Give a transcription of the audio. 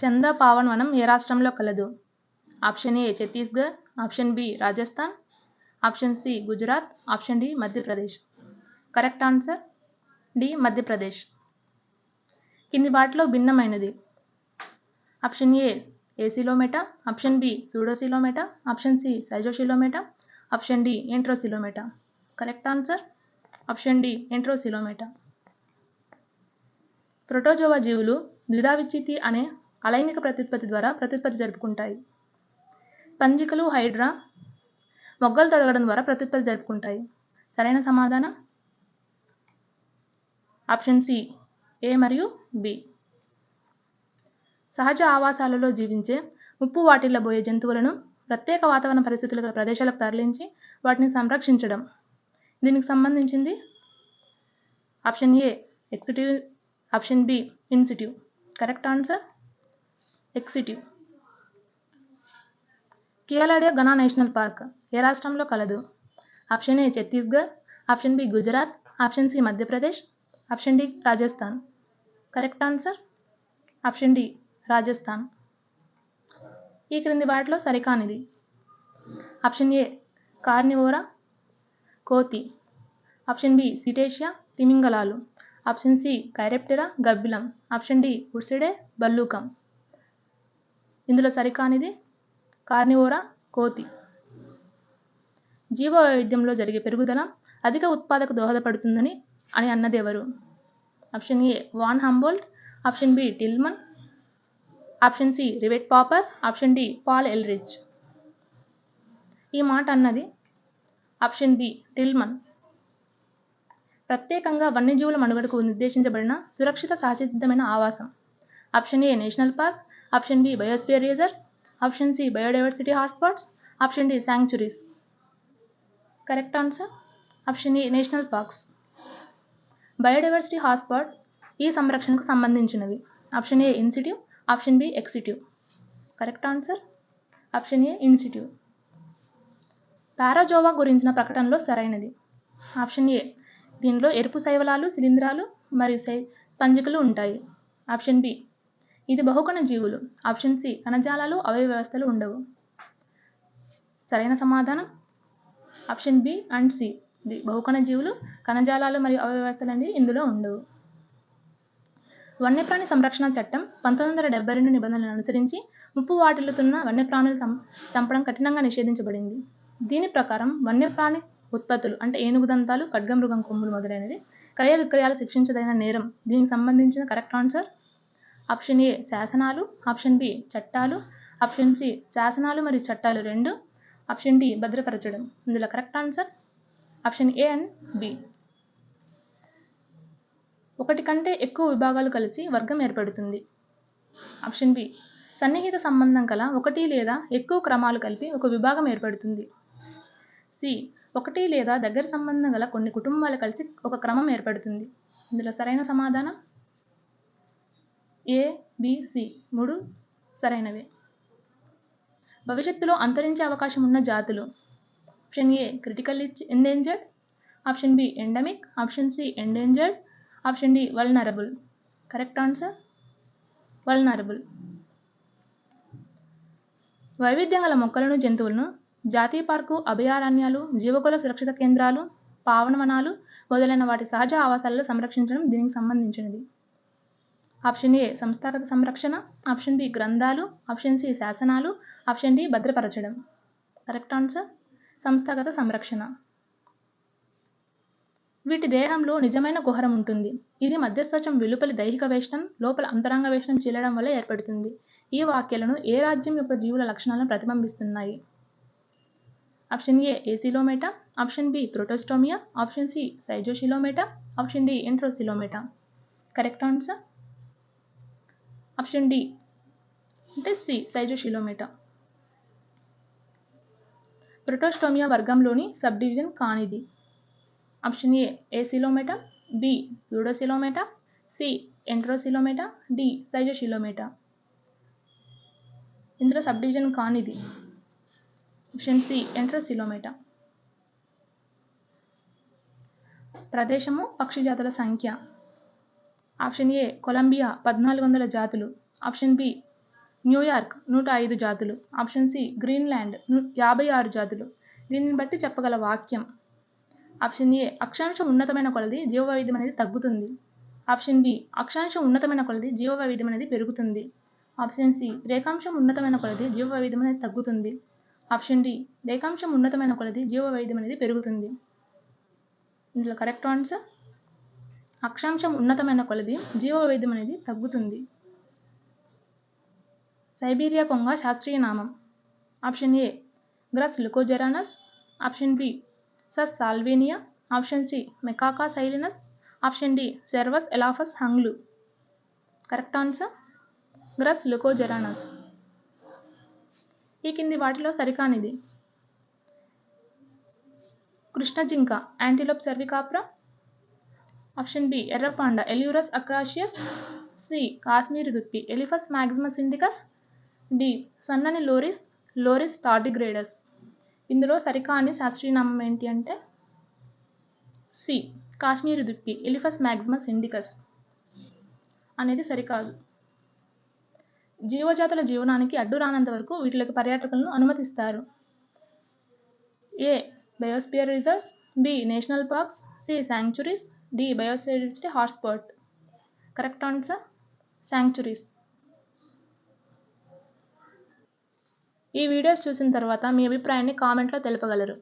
చందా పావన్ వనం ఏ రాష్ట్రంలో కలదు? Option A Chhattisgarh option B Rajasthan option C Gujarat option D Madhya Pradesh. Correct answer? D Madhya Pradesh. కింది వాటిలో భిన్నమైనది. ఆప్షన్ ఏ ఏసిలోమెటా option B pseudocoelomata option C సైజోసిలోమెటా option D enterocoelomata. Correct answer? Option D enterocoelomata. Protozoa జీవులు ద్విధావిచ్చితి అనే అలైంగిక ప్రత్యుత్పత్తి ద్వారా ప్రత్యుత్పత్తి జరుపుకుంటాయి. స్పంజికలు హైడ్రా మొగ్గలు తొడగడం ద్వారా ప్రత్యుత్పత్తి జరుపుకుంటాయి. సరైన సమాధానం? ఆప్షన్ సి ఏ మరియు బి. సహజ ఆవాసాలలో జీవించే ముప్పు వాటిల్లబోయే జంతువులను ప్రత్యేక వాతావరణ పరిస్థితుల గల ప్రదేశాలకు తరలించి వాటిని సంరక్షించడం. దీనికి సంబంధించింది? Option A ex situ option B in situ. Correct answer? Ex situ. Keoladeo Ghana national park. ఏ రాష్ట్రంలో కలదు? Option A Chhattisgarh option B Gujarat option C Madhya Pradesh option D Rajasthan. Correct answer? Option D Rajasthan. ఈ క్రింది వాటిలో సరికానిది. Option A Carnivora కోతి. Option B Cetacea తిమింగలాలు. Option C కైరెప్టెరా గబ్బిలం. Option D ఉర్సిడే బల్లూకం. ఇందులో సరికానిది కార్నివోరా కోతి. జీవ వైవిధ్యంలో జరిగే పెరుగుదల అధిక ఉత్పాదక దోహదపడుతుందని అని అన్నది ఎవరు? Option A von Humboldt option B Tilman option C rivet popper option D Paul Ehrlich. ఈ మాట అన్నది ఆప్షన్ బి టిల్మన్. ప్రత్యేకంగా వన్యజీవుల మనుగడకు నిర్దేశించబడిన సురక్షిత సహసిద్ధమైన ఆవాసం. Option A national park option B biosphere reserves option C biodiversity hotspots option D sanctuaries correct answer option A national parks biodiversity hotspot ఈ సంరక్షణకు సంబంధించినవి. Option A in situ option B ex situ correct answer option A in situ parazoa గురించిన ప్రకటనలో సరైనది. Option A దీనిలో ఎరుపు శైవలాలు శిలీంధ్రాలు మరియు సై స్పంజికలు ఉంటాయి. ఆప్షన్ బి ఇది బహుకణ జీవులు. ఆప్షన్ సి కణజాలాలు అవయవ వ్యవస్థలు ఉండవు. సరైన సమాధానం? Option B and C. ఇది బహుకణ జీవులు కణజాలాలు మరియు అవయవ వ్యవస్థలు అనేవి ఇందులో ఉండవు. వన్యప్రాణి సంరక్షణ చట్టం పంతొమ్మిది వందల డెబ్బై రెండు నిబంధనలను అనుసరించి ముప్పు వాటిల్లుతున్న వన్యప్రాణులు చంపడం కఠినంగా నిషేధించబడింది. దీని ప్రకారం వన్యప్రాణి ఉత్పత్తులు అంటే ఏనుగు దంతాలు ఖడ్గమృగం కొమ్ములు మొదలైనవి క్రయ విక్రయాలు శిక్షించదగిన నేరం. దీనికి సంబంధించిన కరెక్ట్ ఆన్సర్? ఆప్షన్ ఏ శాసనాలు ఆప్షన్ బి చట్టాలు ఆప్షన్ సి శాసనాలు మరియు చట్టాలు రెండు ఆప్షన్ డి భద్రపరచడం. ఇందులో correct answer option A and B. ఒకటి కంటే ఎక్కువ విభాగాలు కలిసి వర్గం ఏర్పడుతుంది. Option B. సన్నిహిత సంబంధం కల ఒకటి లేదా ఎక్కువ క్రమాలు కలిపి ఒక విభాగం ఏర్పడుతుంది. సి. ఒకటి లేదా దగ్గర సంబంధం గల కొన్ని కుటుంబాలు కలిసి ఒక క్రమం ఏర్పడుతుంది. ఇందులో సరైన సమాధానం? ఏ సి మూడు సరైనవే. భవిష్యత్తులో అంతరించే అవకాశం ఉన్న జాతులు. Option A critical endangered. Option B endemic. Option C endangered. Option D vulnerable. Correct answer? Vulnerable. వైవిధ్యం గల మొక్కలను జంతువులను జాతీయ పార్కు అభయారణ్యాలు జీవకుల సురక్షిత కేంద్రాలు పావనవనాలు మొదలైన వాటి సహజ ఆవాసాలలో సంరక్షించడం దీనికి సంబంధించినది. ఆప్షన్ ఏ సంస్థాగత సంరక్షణ ఆప్షన్ బి గ్రంథాలు ఆప్షన్ సి శాసనాలు ఆప్షన్ డి భద్రపరచడం. Correct answer? సంస్థాగత సంరక్షణ. వీటి దేహంలో నిజమైన కుహరం ఉంటుంది. ఇది మధ్యస్థం వెలుపలి దైహిక వేషణం లోపల అంతరంగ వేషణం చీలడం వల్ల ఏర్పడుతుంది. ఈ వాక్యాలను ఏ రాజ్యం యొక్క జీవుల లక్షణాలను ప్రతిబింబిస్తున్నాయి? Option A acoelomata option B protostomia option C schizocoelomata option D enterocoelomata. Correct answer? Option D. అంటే సి సైజోషిలోమేటా ప్రోటోస్టోమియా వర్గంలోని సబ్ డివిజన్ కానిది. Option A acoelomata B pseudocoelomata C enterocoelomata D schizocoelomata ఇందులో సబ్ డివిజన్ కానిది. Option C enterocoelomata ప్రదేశము పక్షి జాతుల సంఖ్య. Option A Colombia పద్నాలుగు వందల జాతులు. ఆప్షన్ బి న్యూయార్క్ నూట ఐదు జాతులు. ఆప్షన్ సి గ్రీన్లాండ్ యాభై ఆరు జాతులు. దీనిని బట్టి చెప్పగల వాక్యం. ఆప్షన్ ఏ అక్షాంశం ఉన్నతమైన కొలది జీవ వైవిధ్యం అనేది తగ్గుతుంది. ఆప్షన్ బి అక్షాంశం ఉన్నతమైన కొలది జీవ వైవిధ్యం అనేది పెరుగుతుంది. ఆప్షన్ సి రేఖాంశం ఉన్నతమైన కొలది జీవ వైవిధ్యం అనేది తగ్గుతుంది. ఆప్షన్ డి రేఖాంశం ఉన్నతమైన కొలది జీవ వైవిధ్యం అనేది పెరుగుతుంది. ఇందులో కరెక్ట్ ఆన్సర్? అక్షాంశం ఉన్నతమైన కొలది జీవవైద్యం అనేది తగ్గుతుంది. సైబీరియా కొంగ శాస్త్రీయ నామం. Option A Grus leucogeranus. Option B Sus salvanius. Option C Macaca silenus. Option D Cervus elaphus hanglu. Correct answer Grus leucogeranus. ఈ కింది వాటిలో సరికానిది. కృష్ణ జింక యాంటీలోప్ సర్వికాప్రా. ఆప్షన్ బి ఎర్రపాండ ఎల్యూరస్ అక్రాషియస్ సి కాశ్మీర్ దుప్పి ఎలిఫస్ మ్యాగ్జిమస్ ఇండికస్ డి సన్నని లోరిస్ లోరిస్ టార్డిగ్రేడస్ ఇందులో సరికాని శాస్త్రీయ నామం ఏంటి అంటే సి కాశ్మీర్ దుప్పి ఎలిఫస్ మ్యాగ్జిమస్ ఇండికస్ అనేది సరికాదు. జీవజాతుల జీవనానికి అడ్డు రానంత వరకు వీటిలోకి పర్యాటకులను అనుమతిస్తారు. A biosphere reserves B national parks C sanctuaries D biodiversity hotspot. Correct answer? Sanctuaries. ఈ వీడియోస్ చూసిన తర్వాత మీ అభిప్రాయాన్ని కామెంట్లో తెలపగలరు.